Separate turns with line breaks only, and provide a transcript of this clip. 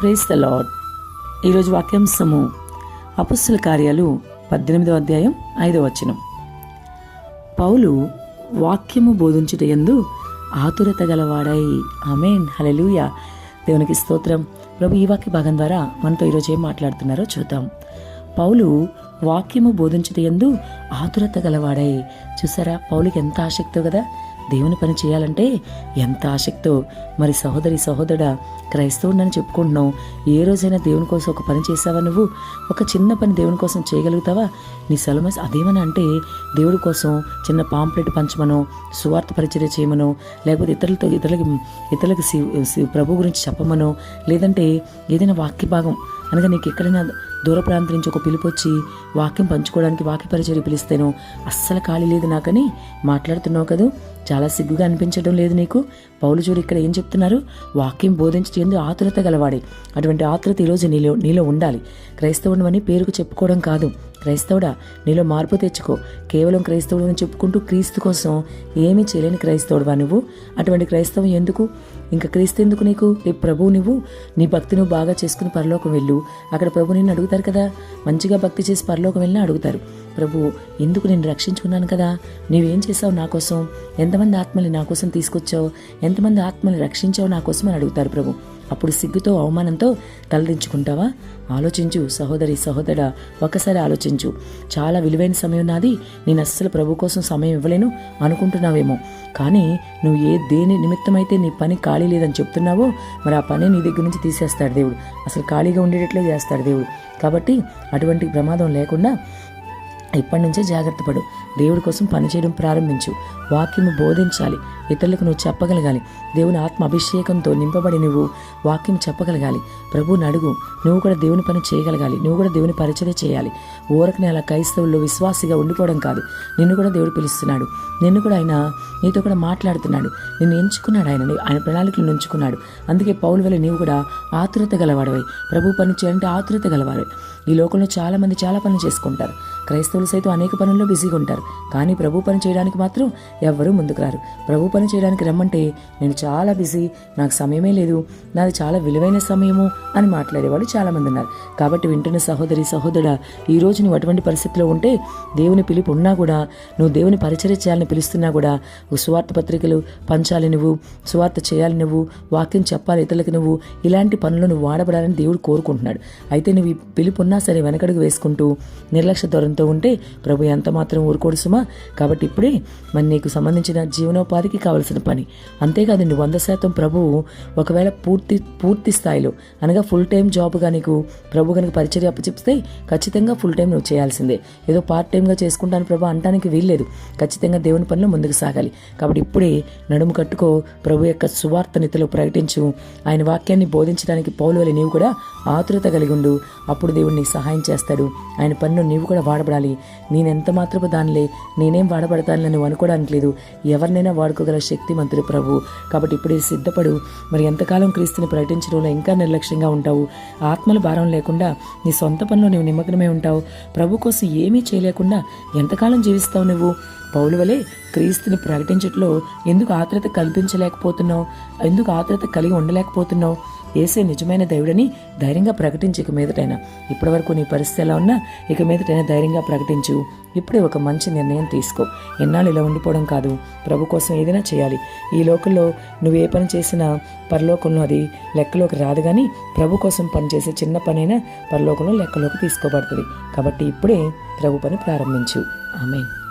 Praise the lord ఈరోజు వాక్యాంశము అపుస్తుల కార్యాలు పద్దెనిమిదవ అధ్యాయం ఐదవ వచనం. పౌలు వాక్యము బోధించుట ఎందు ఆతురత గలవాడై. ఆమెన్. హలెలూయ దేవునికి స్తోత్రం. ప్రభు ఈ వాక్య భాగం ద్వారా మనతో ఈరోజు ఏం మాట్లాడుతున్నారో చూద్దాం. పౌలు వాక్యము బోధించుట ఎందు ఆతురత గలవాడై. చూసారా? పౌలుకి ఎంత ఆసక్తి కదా? దేవుని పని చేయాలంటే ఎంత ఆసక్తో మరి సహోదరి సహోదరుడా క్రైస్తవుడని చెప్పుకుంటున్నావు. ఏ రోజైనా దేవుని కోసం ఒక పని చేసావా నువ్వు? ఒక చిన్న పని దేవుని కోసం చేయగలుగుతావా? నీ సెలమస్ అదేమని అంటే దేవుడి కోసం చిన్న పాంప్లెట్ పంచమనో సువార్త పరిచర్య చేయమనో లేకపోతే ఇతరులతో ఇతరులకి ఇతరులకి శివ్ ప్రభు గురించి చెప్పమనో లేదంటే ఏదైనా వాక్య భాగం అనగా నీకు ఎక్కడైనా దూర ప్రాంతం నుంచి ఒక పిలుపు వచ్చి వాక్యం పంచుకోవడానికి వాక్య పరిచయం పిలిస్తేనో అస్సలు ఖాళీ లేదు నాకని మాట్లాడుతున్నావు కదూ? చాలా సిగ్గుగా అనిపించడం లేదు నీకు? పౌలు చూడు ఇక్కడ ఏం చెప్తున్నారు? వాక్యం బోధించేందు ఆతురత గలవాడే. అటువంటి ఆతురత ఈరోజు నీలో నీలో ఉండాలి. క్రైస్తవుడు అని పేరుకు చెప్పుకోవడం కాదు. క్రైస్తవుడా? నీలో మార్పు తెచ్చుకో. కేవలం క్రైస్తవుడు అని చెప్పుకుంటూ క్రీస్తు కోసం ఏమీ చేయలేని క్రైస్తవుడువా నువ్వు? అటువంటి క్రైస్తవం ఎందుకు? ఇంకా క్రీస్తు ఎందుకు నీకు? ఏ ప్రభువు నువ్వు? నీ భక్తి నువ్వు బాగా చేసుకుని పరలోకం వెళ్ళు. అక్కడ ప్రభు నిన్ను అడుగుతారు కదా? మంచిగా భక్తి చేసి పరలోకం వెళ్ళినా అడుగుతారు. ప్రభు ఎందుకు నేను రక్షించుకున్నాను కదా? నీవేం చేసావు నా కోసం? ఎంతమంది ఆత్మల్ని నా కోసం తీసుకొచ్చావు? ఎంతమంది ఆత్మల్ని రక్షించావు నా కోసం అని అడుగుతారు ప్రభు అప్పుడు సిగ్గుతో అవమానంతో తలదించుకుంటావా? ఆలోచించు సహోదరి సహోదర ఒకసారి ఆలోచించు. చాలా విలువైన సమయం నాది. నేను అస్సలు ప్రభు కోసం సమయం ఇవ్వలేను అనుకుంటున్నావేమో. కానీ నువ్వు ఏ దేని నిమిత్తమైతే నీ పని ఖాళీ లేదని చెప్తున్నావో మరి ఆ పని నీ దగ్గర నుంచి తీసేస్తాడు దేవుడు. అసలు ఖాళీగా ఉండేటట్లే చేస్తాడు దేవుడు. కాబట్టి అటువంటి ప్రమాదం లేకుండా ఇప్పటి నుంచే జాగ్రత్త పడు. దేవుడి కోసం పనిచేయడం ప్రారంభించు. వాక్యము బోధించాలి. ఇతరులకు నువ్వు చెప్పగలగాలి. దేవుని ఆత్మ అభిషేకంతో నింపబడి నువ్వు వాక్యం చెప్పగలగాలి. ప్రభువుని అడుగు. నువ్వు కూడా దేవుని పని చేయగలగాలి. నువ్వు కూడా దేవుని పరిచయం చేయాలి. ఊరకనే అలా క్రైస్తవుల్లో విశ్వాసిగా ఉండిపోవడం కాదు. నిన్ను కూడా దేవుడు పిలుస్తున్నాడు. నిన్ను కూడా ఆయన నీతో కూడా మాట్లాడుతున్నాడు. నిన్ను ఎంచుకున్నాడు ఆయన. ఆయన ప్రణాళికలు ఉంచుకున్నాడు అందుకే పౌలు వల్ల నీవు కూడా ఆతురత గలవాడవై. ప్రభు పని చేయాలంటే ఆతురత గలవాడవై. ఈ లోకంలో చాలా మంది చాలా పనులు చేసుకుంటారు. క్రైస్తవులు సైతం అనేక పనుల్లో బిజీగా ఉంటారు. కానీ ప్రభు పని చేయడానికి మాత్రం ఎవ్వరూ ముందుకు రారు. ప్రభు పని చేయడానికి రమ్మంటే నేను చాలా బిజీ నాకు సమయమే లేదు నాది చాలా విలువైన సమయము అని మాట్లాడేవాడు చాలా మంది ఉన్నారు. కాబట్టి వింటున్న సహోదరి సహోదరుడా ఈ రోజు నువ్వు అటువంటి పరిస్థితిలో ఉంటే దేవుని పిలుపు ఉన్నా కూడా నువ్వు దేవుని పరిచర్య చేయాలని పిలుస్తున్నా కూడా సువార్త పత్రికలు పంచాలి నువ్వు సువార్త చేయాలి నువ్వు వాక్యం చెప్పాలి ఇతరులకు నువ్వు ఇలాంటి పనులు నువ్వు వాడబడాలని దేవుడు కోరుకుంటున్నాడు. అయితే నువ్వు ఈ అయినా సరే వెనకడుగు వేసుకుంటూ నిర్లక్ష్య ధోరణితో ఉంటే ప్రభు ఎంత మాత్రం ఊరుకోడు సుమా. కాబట్టి ఇప్పుడే మరి నీకు సంబంధించిన జీవనోపాధికి కావలసిన పని. అంతేకాదు వంద శాతం ప్రభువు ఒకవేళ పూర్తి పూర్తి స్థాయిలో అనగా ఫుల్ టైం జాబ్గా నీకు ప్రభు కనుక పరిచర్య అప్పచెప్తే ఖచ్చితంగా ఫుల్ టైం నువ్వు చేయాల్సిందే. ఏదో పార్ట్ టైంగా చేసుకుంటాను ప్రభు అంటానికి వీల్లేదు. ఖచ్చితంగా దేవుని పనిలో ముందుకు సాగాలి. కాబట్టి ఇప్పుడే నడుము కట్టుకో ప్రభు యొక్క సువార్త నితలో ప్రకటించు. ఆయన వాక్యాన్ని బోధించడానికి పౌలు వల్ల నీవు కూడా ఆతురత కలిగి ఉండు. అప్పుడు దేవుడు సహాయం చేస్తాడు. ఆయన పన్ను నీవు కూడా వాడబడాలి. నేనెంత మాత్రపు దానిలే నేనేం వాడబడతానని నువ్వు అనుకోవడానికి లేదు. ఎవరినైనా వాడుకోగల శక్తి ప్రభు. కాబట్టి ఇప్పుడే సిద్ధపడు. మరి ఎంతకాలం క్రీస్తుని ప్రకటించడంలో ఇంకా నిర్లక్ష్యంగా ఉంటావు? ఆత్మల భారం లేకుండా నీ సొంత పనిలో నువ్వు నిమగ్నమై ఉంటావు. ప్రభు కోసం ఏమీ చేయలేకుండా ఎంతకాలం జీవిస్తావు నువ్వు? పౌలు వలె క్రీస్తుని ప్రకటించట్లో ఎందుకు ఆత్రత కల్పించలేకపోతున్నావు? ఎందుకు ఆత్రత కలిగి ఉండలేకపోతున్నావు? ఏసే నిజమైన దేవుడని ధైర్యంగా ప్రకటించు ఇక మీదటైనా. ఇప్పటి వరకు నీ పరిస్థితి ఎలా ఉన్నా ఇక మీదటైనా ధైర్యంగా ప్రకటించు. ఇప్పుడే ఒక మంచి నిర్ణయం తీసుకో. ఎన్నాళ్ళు ఇలా ఉండిపోవడం కాదు. ప్రభు కోసం ఏదైనా చేయాలి. ఈ లోకంలో నువ్వు ఏ పని చేసినా పరలోకంలో అది లెక్కలోకి రాదు కానీ ప్రభు కోసం పనిచేసే చిన్న పనైనా పరలోకంలో లెక్కలోకి తీసుకోబడుతుంది. కాబట్టి ఇప్పుడే ప్రభు పని ప్రారంభించు. ఆమె